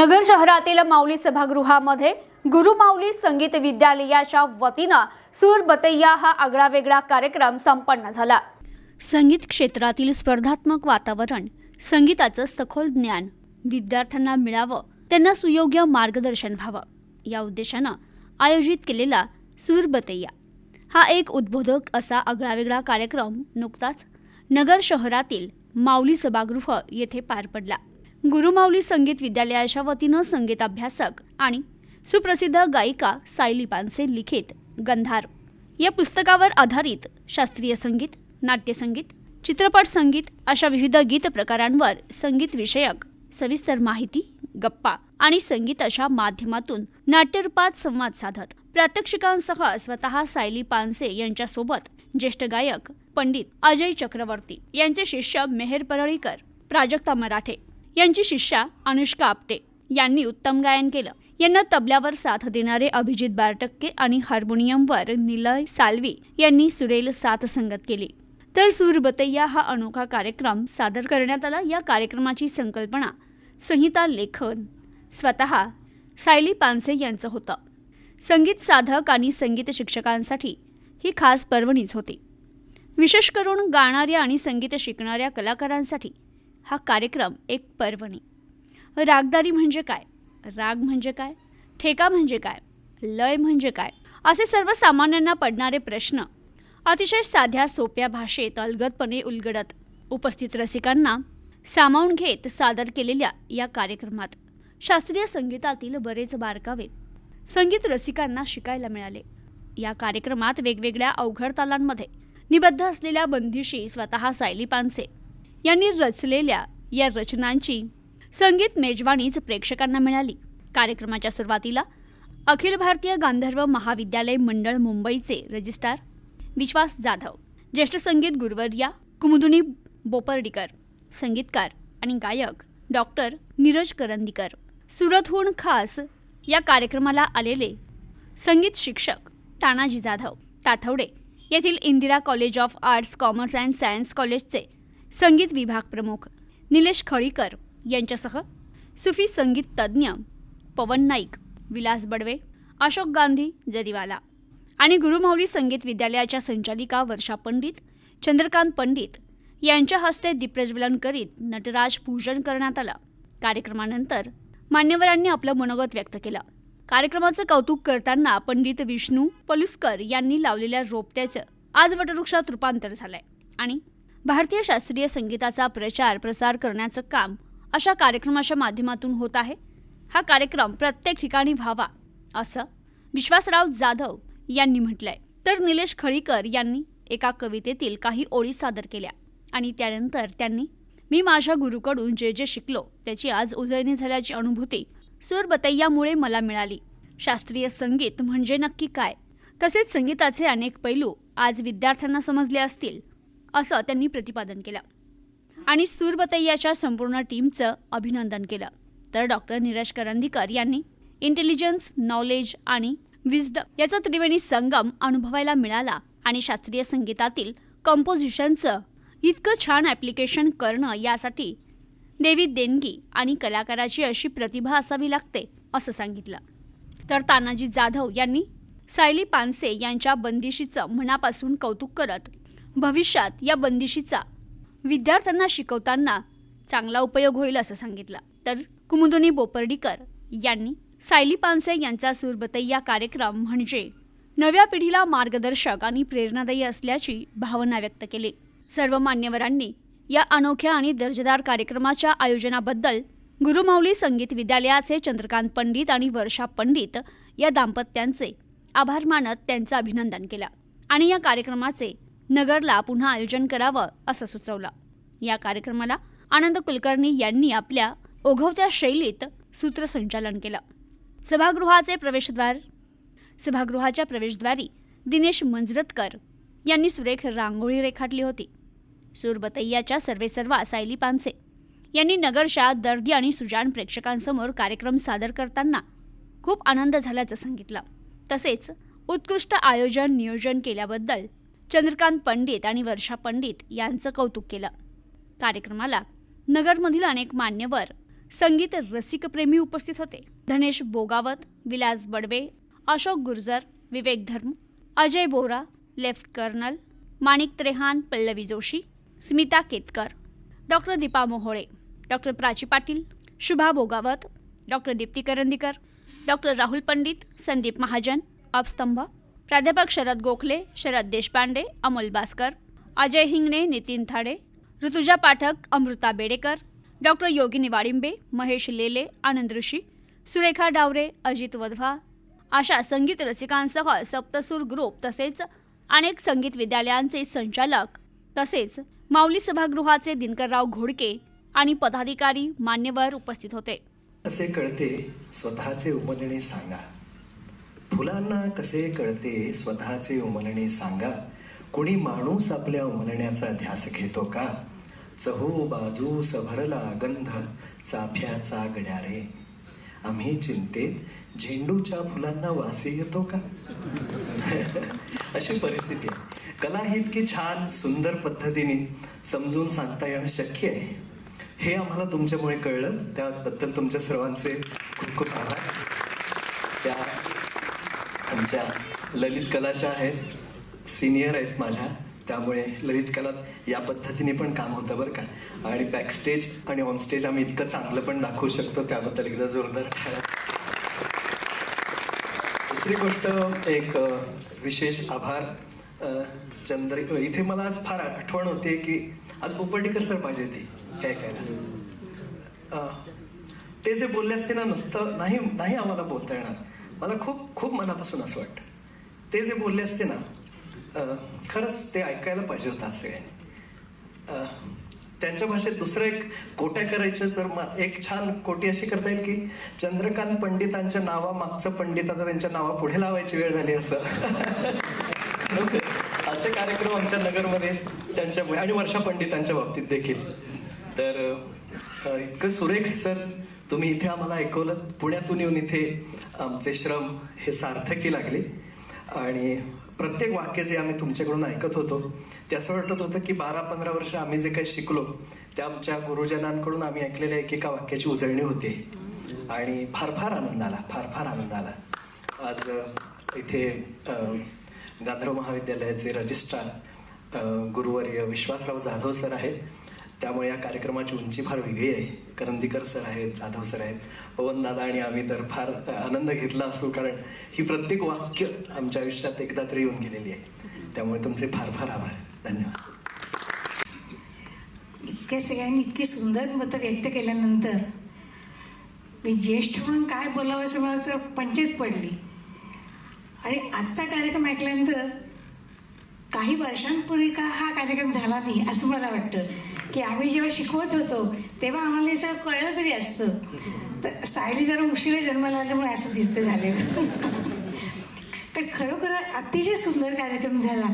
नगर शहरातील माऊली सभागृहामध्ये गुरु माऊली संगीत विद्यालयाच्या वतीनं सूर बतैया हा आगळावेगळा कार्यक्रम संपन्न झाला. संगीत क्षेत्रातील स्पर्धात्मक वातावरण संगीताचं सखोल ज्ञान विद्यार्थ्यांना मिळावं त्यांना सुयोग्य मार्गदर्शन व्हावं या उद्देशानं आयोजित केलेला सूर बतैया हा एक उद्बोधक असा आगळावेगळा कार्यक्रम नुकताच नगर शहरातील माऊली सभागृह येथे पार पडला. गुरुमाऊली संगीत विद्यालयाच्या वतीनं संगीत अभ्यासक आणि सुप्रसिद्ध गायिका सायली पानसे लिखित गंधार. या पुस्तकावर आधारित शास्त्रीय संगीत नाट्यसंगीत चित्रपट संगीत अशा विविध गीत प्रकारांवर संगीत विषयक सविस्तर माहिती गप्पा आणि संगीत अशा माध्यमातून नाट्यरूपात संवाद साधत प्रात्यक्षिकांसह स्वतः सायली पानसे यांच्यासोबत ज्येष्ठ गायक पंडित अजय चक्रवर्ती यांचे शिष्य मेहर परळीकर प्राजक्ता मराठे यांची शिष्या अनुष्का आपटे यांनी उत्तम गायन केलं. यांना तबल्यावर साथ देणारे अभिजित बारटक्के आणि हार्मोनियमवर निलय साल्वी यांनी सुरेल साथ संगत केली. तर सूर बतैया हा अनोखा कार्यक्रम सादर करण्यात आला. या कार्यक्रमाची संकल्पना संहिता लेखन स्वतः सायली पानसे यांचं होतं. संगीत साधक आणि संगीत शिक्षकांसाठी ही खास पर्वणीच होती. विशेष करून गाणाऱ्या आणि संगीत शिकणाऱ्या कलाकारांसाठी हा कार्यक्रम एक पर्वणी. रागदारी म्हणजे काय? राग म्हणजे काय? ठेका म्हणजे काय? लय म्हणजे काय? असे सर्वसामान्यांना पडणारे प्रश्न अतिशय साध्या सोप्या भाषेत अलगदपणे उलगडत उपस्थित रसिकांना सामावून घेत सादर केलेल्या या कार्यक्रमात शास्त्रीय संगीतातील बरेच बारकावे संगीत रसिकांना शिकायला मिळाले. या कार्यक्रमात वेगवेगळ्या अवघड तालांमध्ये निबद्ध असलेल्या बंदिशी स्वतः सायली पानसे यांनी रचलेल्या या रचनांची संगीत मेजवानीच प्रेक्षकांना मिळाली. कार्यक्रमाच्या सुरुवातीला अखिल भारतीय गांधर्व महाविद्यालय मंडळ मुंबईचे रजिस्ट्रार विश्वास जाधव ज्येष्ठ संगीत गुरुवर्या कुमुदुनी बोपर्डीकर संगीतकार आणि गायक डॉक्टर नीरज करंदीकर. सुरतहून खास या कार्यक्रमाला आलेले संगीत शिक्षक तानाजी जाधव ताथवडे येथील Indira college of arts commerce and science कॉलेजचे संगीत विभाग प्रमुख निलेश खळीकर यांच्यासह सुफी संगीत तज्ज्ञ पवन नाईक विलास बडवे अशोक गांधी जरीवाला आणि गुरुमाऊली संगीत विद्यालयाच्या संचालिका वर्षा पंडित चंद्रकांत पंडित यांच्या हस्ते दीपप्रज्वलन करीत नटराज पूजन करण्यात आलं. कार्यक्रमानंतर मान्यवरांनी आपलं मनोगत व्यक्त केलं. कार्यक्रमाचं कौतुक करताना पंडित विष्णू पलुस्कर यांनी लावलेल्या रोपट्याचं आज वटवृक्षात रूपांतर झालंय आणि भारतीय शास्त्रीय संगीताचा प्रचार प्रसार करण्याचं काम अशा कार्यक्रमाच्या माध्यमातून होत आहे. हा कार्यक्रम प्रत्येक ठिकाणी व्हावा असं विश्वासराव जाधव यांनी म्हटलंय. तर निलेश खळीकर यांनी एका कवितेतील काही ओळी सादर केल्या आणि त्यानंतर त्यांनी मी माझ्या गुरुकडून जे जे शिकलो त्याची आज उजळणी झाल्याची अनुभूती सूरबतैयामुळे मला मिळाली. शास्त्रीय संगीत म्हणजे नक्की काय? तसेच संगीताचे अनेक पैलू आज विद्यार्थ्यांना समजले असतील. असं त्यांनी प्रतिपादन केलं. आणि सूरबतैयाच्या संपूर्ण टीमचं अभिनंदन केलं. तर डॉक्टर निरज करंदीकर यांनी इंटेलिजन्स नॉलेज आणि विजडम याचा त्रिवेणी संगम अनुभवायला मिळाला आणि शास्त्रीय संगीतातील कंपोजिशनचं इतकं छान ॲप्लिकेशन करणं यासाठी देवी देणगी आणि कलाकाराची अशी प्रतिभा असावी लागते असं सांगितलं. तर तानाजी जाधव यांनी सायली पानसे यांच्या बंदिशीचं मनापासून कौतुक करत भविष्यात या बंदिशीचा विद्यार्थ्यांना शिकवताना चांगला उपयोग होईल असं सांगितलं. तर कुमुदुनी बोपर्डीकर यांनी सायली पानसे यांचा सुरबतई या कार्यक्रम म्हणजे नव्या पिढीला मार्गदर्शक आणि प्रेरणादायी असल्याची भावना व्यक्त केली. सर्व मान्यवरांनी या अनोख्या आणि दर्जेदार कार्यक्रमाच्या आयोजनाबद्दल गुरुमाऊली संगीत विद्यालयाचे चंद्रकांत पंडित आणि वर्षा पंडित या दाम्पत्यांचे आभार मानत त्यांचं अभिनंदन केलं. आणि या कार्यक्रमाचे नगरला पुन्हा आयोजन करावं असं सुचवलं. या कार्यक्रमाला आनंद कुलकर्णी यांनी आपल्या ओघवत्या शैलीत सूत्रसंचालन केलं. सभागृहाचे प्रवेशद्वार सभागृहाच्या प्रवेशद्वारी दिनेश मंजरतकर यांनी सुरेख रांगोळी रेखाटली होती. सूरबतैयाच्या सर्वेसर्वा सायली पानसे यांनी नगरच्या दर्दी आणि सुजान प्रेक्षकांसमोर कार्यक्रम सादर करताना खूप आनंद झाल्याचं सांगितलं. तसेच उत्कृष्ट आयोजन नियोजन केल्याबद्दल चंद्रकांत पंडित आणि वर्षा पंडित यांचं कौतुक केलं. कार्यक्रमाला नगरमधील अनेक मान्यवर संगीत रसिकप्रेमी उपस्थित होते. धनेश Bogawat Vilas Badve Ashok Gurjar Vivek Dharm Ajay Bora left colonel Manik Trehan Pallavi Joshi Smita Ketkar doctor Deepa Mohole doctor Prachi Patil Shubha Bogawat doctor Deepti Karandikar doctor Rahul Pandit Sandeep Mahajan Apastambh प्राध्यापक Sharad Gokhale Sharad Deshpande Amol Baskar Ajay Hingane Nitin Thade Rutuja Pathak Amruta Bedekar doctor Yogini Walimbe Mahesh Lele Anand Rishi Surekha Daware Ajit Wadhwa अशा संगीत रसिकांसह Saptasur group तसेच अनेक संगीत विद्यालयांचे संचालक तसेच माऊली सभागृहाचे दिनकरराव घोडके आणि पदाधिकारी मान्यवर उपस्थित होते. असे कळते स्वतःचे उमलणे सांगा. फुलांना कसे कळते स्वतःचे उमलणे सांगा. कोणी माणूस आपल्या उमलण्याचा ध्यास घेतो का? चहू बाजू सभरला गंध चाफ्याचा गड्यारे आम्ही चिंतेत झेंडूच्या फुलांना वासी येतो का? अशी परिस्थिती आहे. कला ही इतकी छान सुंदर पद्धतीने समजून सांगता येणं शक्य आहे. हे आम्हाला तुमच्यामुळे कळलं. त्याबद्दल तुमच्या सर्वांचे खूप खूप आभार. आमच्या ललित कलाच्या आहेत. सिनियर आहेत माझ्या. त्यामुळे ललित कलात या पद्धतीने पण काम होतं बरं का. आणि बॅकस्टेज आणि ऑनस्टेज आम्ही इतकं चांगलं पण दाखवू शकतो. त्याबद्दल एकदा जोरदार दुसरी गोष्ट एक विशेष आभार. चंद्र इथे मला आज फार आठवण होते की आज पोपर्टीकर सर पाहिजे ती काय ऐकायला. ते जे बोलले असते ना नसतं नाही नाही आम्हाला बोलता येणार. मला खूप खूप मनापासून असं वाटतं. ते जे बोलले असते ना खरंच ते ऐकायला पाहिजे होतं असं सगळ्यांनी त्यांच्या भाषेत दुसरं एक कोट्या करायचं जर मा- एक छान कोटी अशी करता येईल की चंद्रकांत पंडितांच्या नावामागचं पंडित आता त्यांच्या नावा पुढे लावायची वेळ झाली असं. असे कार्यक्रम आमच्या नगरमध्ये त्यांच्यामुळे आणि वर्षा पंडितांच्या बाबतीत देखील. तर इतकं सुरेख सर तुम्ही इथे आम्हाला ऐकवलं पुण्यातून येऊन इथे आमचे श्रम हे सार्थकी लागले. आणि प्रत्येक वाक्य जे आम्ही तुमच्याकडून ऐकत होतो ते असं वाटत होतं की बारा पंधरा वर्ष आम्ही जे काही शिकलो त्या आमच्या गुरुजनांकडून आम्ही ऐकलेल्या एकेका वाक्याची उजळणी होते. आणि फार फार आनंद आला फार फार आनंद आला. आज इथे गांधर्व महाविद्यालयाचे रजिस्ट्रार गुरुवर्य विश्वासराव जाधव सर आहेत. त्यामुळे या कार्यक्रमाची उंची फार वेगळी आहे. करंदीकर सर आहेत जाधव सर आहेत पवन दादा आणि आम्ही तर फार आनंद घेतला असू कारण ही प्रत्येक वाक्य आमच्या आयुष्यात एकदा तरी येऊन गेलेली आहे. त्यामुळे तुमचे फार फार आभार. धन्यवाद. इतक्या सगळ्यांनी इतकी सुंदर मतं व्यक्त केल्यानंतर मी ज्येष्ठ म्हणून काय बोलावं मला तर पंचायत पडली. आणि आजचा कार्यक्रम ऐकल्यानंतर काही वर्षांपूर्वी का हा कार्यक्रम झाला नाही असं मला वाटतं. की आम्ही जेव्हा शिकवत होतो तेव्हा आम्हाला हे सगळं कळलं तरी असतं. तर सायली जरा उशिरा जन्माला आल्यामुळे असं दिसतं झालेलं. पण खरोखर अतिशय सुंदर कार्यक्रम झाला.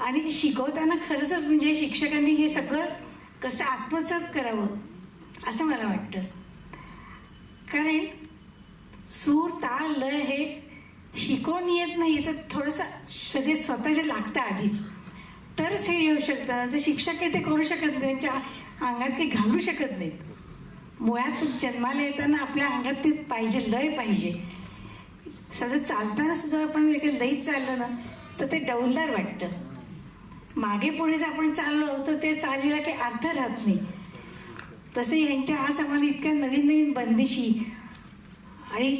आणि शिकवताना खरंच म्हणजे शिक्षकांनी हे सगळं कसं आत्मसात करावं असं मला वाटतं. कारण सूर ताल लय हे शिकवून येत नाही तर थोडंसं शरीर स्वतःचे लागतं आधीच. तरच हे येऊ शकतं. तर शिक्षक हे ते करू शकत नाही. त्यांच्या अंगात ते घालू शकत नाहीत मुळात जन्माला येताना आपल्या अंगात ते पाहिजे लय पाहिजे. सध्या चालताना सुद्धा आपण एक लईत चाललं ना तर ते डौलदार वाटतं. मागे पुढे जर आपण चाललो तर ते चालीला काही अर्थ राहत नाही. तसे ह्यांच्या आज आम्हाला इतक्या नवीन नवीन बंदिशी आणि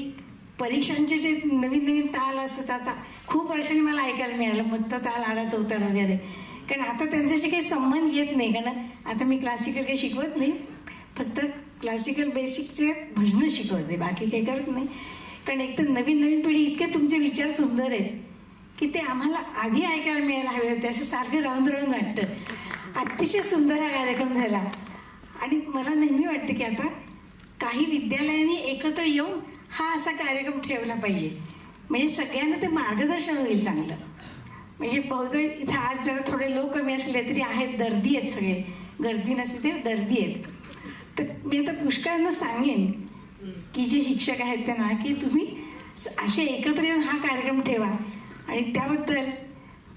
परीक्षांचे जे नवीन नवीन ताल असतात आता खूप वर्षांनी मला ऐकायला मिळालं मत्त ताल आडा चौतार वगैरे कारण आता त्यांच्याशी काही संबंध येत नाही कारण आता मी क्लासिकल काही शिकवत नाही. फक्त क्लासिकल बेसिकचे भजनं शिकवते बाकी काही करत नाही. कारण एक तर नवीन नवीन पिढी इतके तुमचे विचार सुंदर आहेत की ते आम्हाला आधी ऐकायला मिळायला हवे होते. असं सारखं राहून राहून वाटतं. अतिशय सुंदर हा कार्यक्रम झाला. आणि मला नेहमी वाटतं की आता काही विद्यालयांनी एकत्र येऊन हा असा कार्यक्रम ठेवला पाहिजे. म्हणजे सगळ्यांना ते मार्गदर्शन होईल चांगलं. म्हणजे बहुधा इथं आज जरा थोडे लोक कमी असले तरी आहेत दर्दी आहेत सगळे. गर्दी नसली तरी दर्दी आहेत. तर मी आता पुष्कळांना सांगेन की जे शिक्षक आहेत त्यांना की तुम्ही असे एकत्र येऊन हा कार्यक्रम ठेवा. आणि त्याबद्दल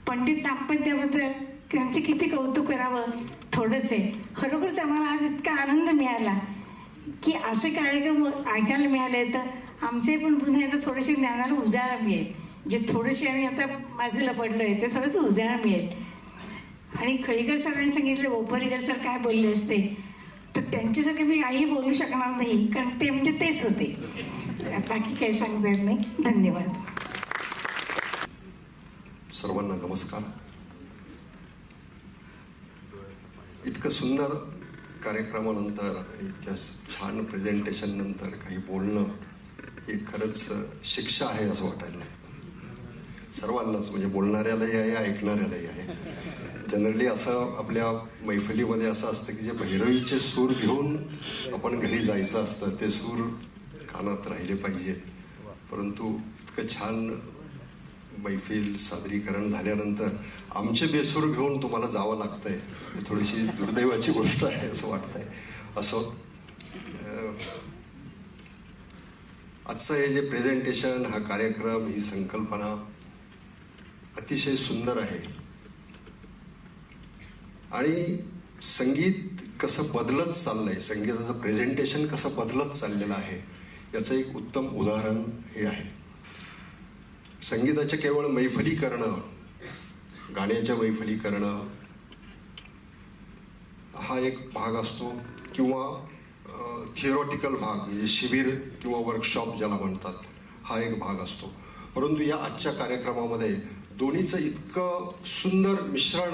पंडित दाम्पत्याबद्दल त्यांचे किती कौतुक करावं थोडंच आहे. खरोखरच आम्हाला आज इतका आनंद मिळाला की असे कार्यक्रम ऐकायला मिळाले तर आमचे पण पुन्हा आता थोडेसे ज्ञानाला उजाळा मिळेल. जे थोडेसे आम्ही आता बाजूला पडलो आहे ते थोडंसं उजाळा मिळेल. आणि खळीकर सरांनी सांगितले ओपरीकर सर काय बोलले असते? तर त्यांच्यासाठी मी काही बोलू शकणार नाही कारण ते म्हणजे तेच होते. बाकी काही सांगता येत नाही. धन्यवाद. सर्वांना नमस्कार. इतकं सुंदर कार्यक्रमानंतर आणि इतक्या छान प्रेझेंटेशननंतर काही बोलणं ही खरंच शिक्षा आहे असं वाटायला सर्वांनाच म्हणजे बोलणाऱ्यालाही आहे ऐकणाऱ्यालाही आहे. जनरली असं आपल्या मैफिलीमध्ये असं असतं की जे भैरवीचे सूर घेऊन आपण घरी जायचं असतं ते सूर कानात राहिले पाहिजेत परंतु इतकं छान मैफिल सादरीकरण झाल्यानंतर आमचे बेसूर घेऊन तुम्हाला जावं लागतंय. ही थोडीशी दुर्दैवाची गोष्ट आहे असं वाटतंय. असं आजचं हे जे प्रेझेंटेशन हा कार्यक्रम ही संकल्पना अतिशय सुंदर आहे. आणि संगीत कसं बदलत चाललं आहे संगीताचं प्रेझेंटेशन कसं बदलत चाललेलं आहे याचं एक उत्तम उदाहरण हे आहे. संगीताचे केवळ मैफली करणं गाण्याच्या मैफली करणं हा एक भाग असतो किंवा थिअरॉटिकल भाग म्हणजे शिबिर किंवा वर्कशॉप ज्याला म्हणतात हा एक भाग असतो. परंतु या आजच्या कार्यक्रमामध्ये दोन्हीचं इतकं सुंदर मिश्रण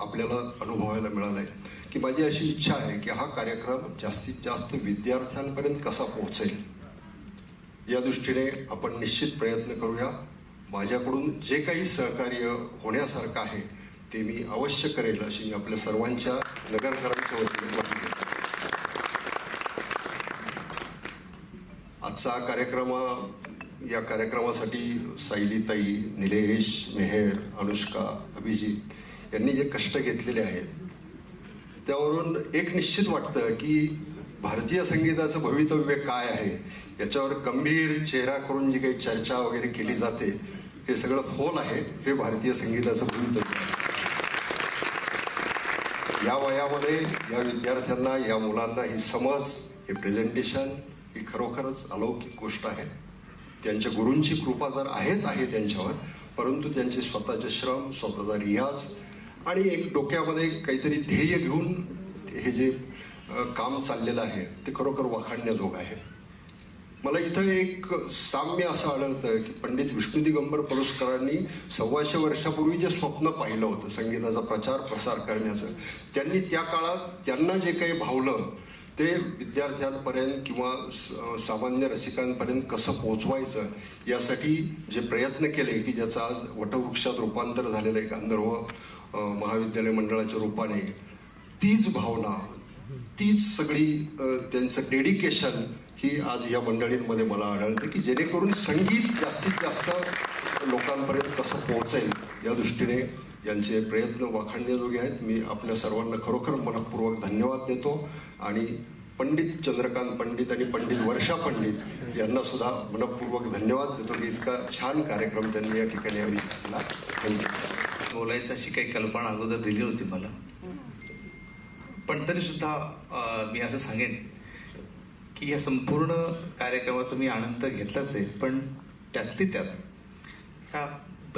आपल्याला अनुभवायला मिळालं आहे की माझी अशी इच्छा आहे की हा कार्यक्रम जास्तीत जास्त विद्यार्थ्यांपर्यंत कसा पोहोचेल या दृष्टीने आपण निश्चित प्रयत्न करूया. माझ्याकडून जे काही सहकार्य होण्यासारखं आहे ते मी अवश्य करेल अशी मी आपल्या सर्वांच्या नगरकरांच्या वतीने आजचा हा कार्यक्रम या कार्यक्रमासाठी सायलीताई निलेश मेहेर अनुष्का अभिजित यांनी जे कष्ट घेतलेले आहेत त्यावरून एक निश्चित वाटतं की भारतीय संगीताचं भवितव्य काय आहे याच्यावर गंभीर चेहरा करून जी काही चर्चा वगैरे केली जाते हे सगळं फोल आहे हे भारतीय संगीताचं भवितव्य आहे. या वयामध्ये या विद्यार्थ्यांना या मुलांना ही समज हे प्रेझेंटेशन ही खरोखरच अलौकिक गोष्ट आहे. त्यांच्या गुरूंची कृपा तर आहेच आहे त्यांच्यावर परंतु त्यांचे स्वतःचे श्रम स्वतःचा रियाज आणि एक डोक्यामध्ये काहीतरी ध्येय घेऊन हे जे काम चाललेलं आहे ते खरोखर वाखाणण्याजोग आहे. मला इथं एक साम्य असं आढळतं की पंडित विष्णू दिगंबर पलुस्करांनी सव्वाशे वर्षापूर्वी जे स्वप्न पाहिलं होतं संगीताचा प्रचार प्रसार करण्याचं त्यांनी त्या काळात त्यांना जे काही भावलं ते विद्यार्थ्यांपर्यंत किंवा स- सामान्य रसिकांपर्यंत कसं पोचवायचं यासाठी जे प्रयत्न केले की ज्याचं आज वटवृक्षात रूपांतर झालेलं आहे गांधर्व महाविद्यालय मंडळाच्या रूपाने तीच भावना तीच सगळी त्यांचं डेडिकेशन ही आज या मंडळींमध्ये मला आढळते की जेणेकरून संगीत जास्तीत जास्त लोकांपर्यंत कसं पोहोचेल या दृष्टीने यांचे प्रयत्न वाखाणण्याजोगे आहेत. मी आपल्या सर्वांना खरोखर मनपूर्वक धन्यवाद देतो. आणि पंडित चंद्रकांत पंडित आणि पंडित वर्षा पंडित यांना सुद्धा मनपूर्वक धन्यवाद देतो की इतका छान कार्यक्रम त्यांनी या ठिकाणी आयोजित केला थँक्यू. बोलायचं अशी काही कल्पना अगोदर दिली होती मला. पण तरी सुद्धा मी असं सांगेन की या संपूर्ण कार्यक्रमाचा मी आनंद घेतलाच आहे. पण त्यातली त्यात ह्या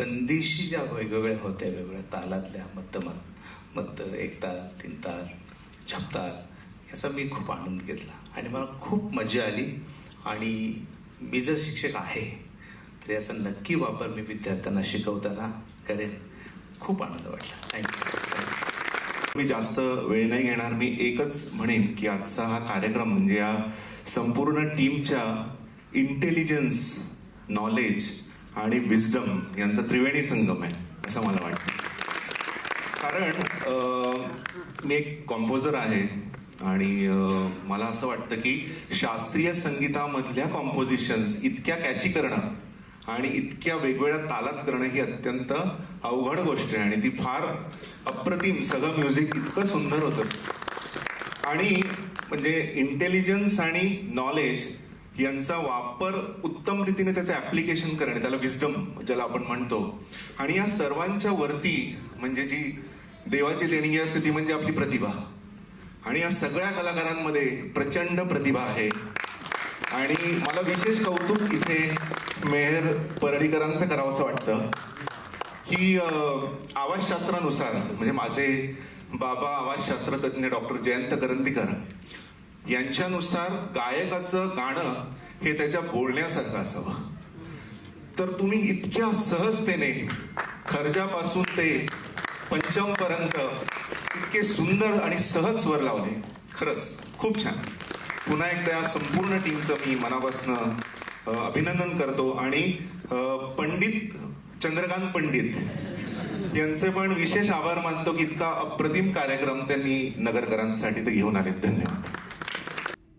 बंदिशी ज्या वेगवेगळ्या होत्या वेगवेगळ्या तालातल्या मध्यमात मत्त एक ताल तीन ताल छपताल याचा मी खूप आनंद घेतला. आणि मला खूप मजा आली. आणि मी जर शिक्षक आहे तर याचा नक्की वापर मी विद्यार्थ्यांना शिकवताना करेन. खूप आनंद वाटला. थँक्यू मी जास्त वेळ नाही घेणार. मी एकच म्हणेन की आजचा हा कार्यक्रम म्हणजे या संपूर्ण टीमच्या इंटेलिजन्स नॉलेज आणि विजडम यांचा त्रिवेणी संगम आहे असं मला वाटतं. कारण मी एक कॉम्पोजर आहे आणि मला असं वाटतं की शास्त्रीय संगीतामधल्या कॉम्पोजिशन्स इतक्या कॅची करणं आणि इतक्या वेगवेगळ्या तालात करणं ही अत्यंत अवघड गोष्ट आहे आणि ती फार अप्रतिम. सगळं म्युझिक इतकं सुंदर होतं. आणि म्हणजे इंटेलिजन्स आणि नॉलेज यांचा वापर उत्तम रीतीने त्याचं ऍप्लिकेशन करणे त्याला विजडम ज्याला आपण म्हणतो. आणि या सर्वांच्या वरती म्हणजे जी देवाची देणगी असते ती म्हणजे आपली प्रतिभा. आणि या सगळ्या कलाकारांमध्ये प्रचंड प्रतिभा आहे. आणि मला विशेष कौतुक इथे मेहर परळीकरांचं करावंसं वाटतं. की आवाजशास्त्रानुसार म्हणजे माझे बाबा आवाजशास्त्रतज्ञ डॉक्टर जयंत करंदीकर यांच्यानुसार गायकाचं गाणं हे त्याच्या बोलण्यासारखं असावं. तर तुम्ही इतक्या सहजतेने खर्जापासून ते पंचमपर्यंत इतके सुंदर आणि सहज स्वर लावले. खरंच खूप छान. पुन्हा एकदा या संपूर्ण टीमचं मी मनापासून अभिनंदन करतो आणि पंडित चंद्रकांत पंडित यांचे पण विशेष आभार मानतो की इतका अप्रतिम कार्यक्रम त्यांनी नगरकरांसाठी ते घेऊन आले धन्यवाद.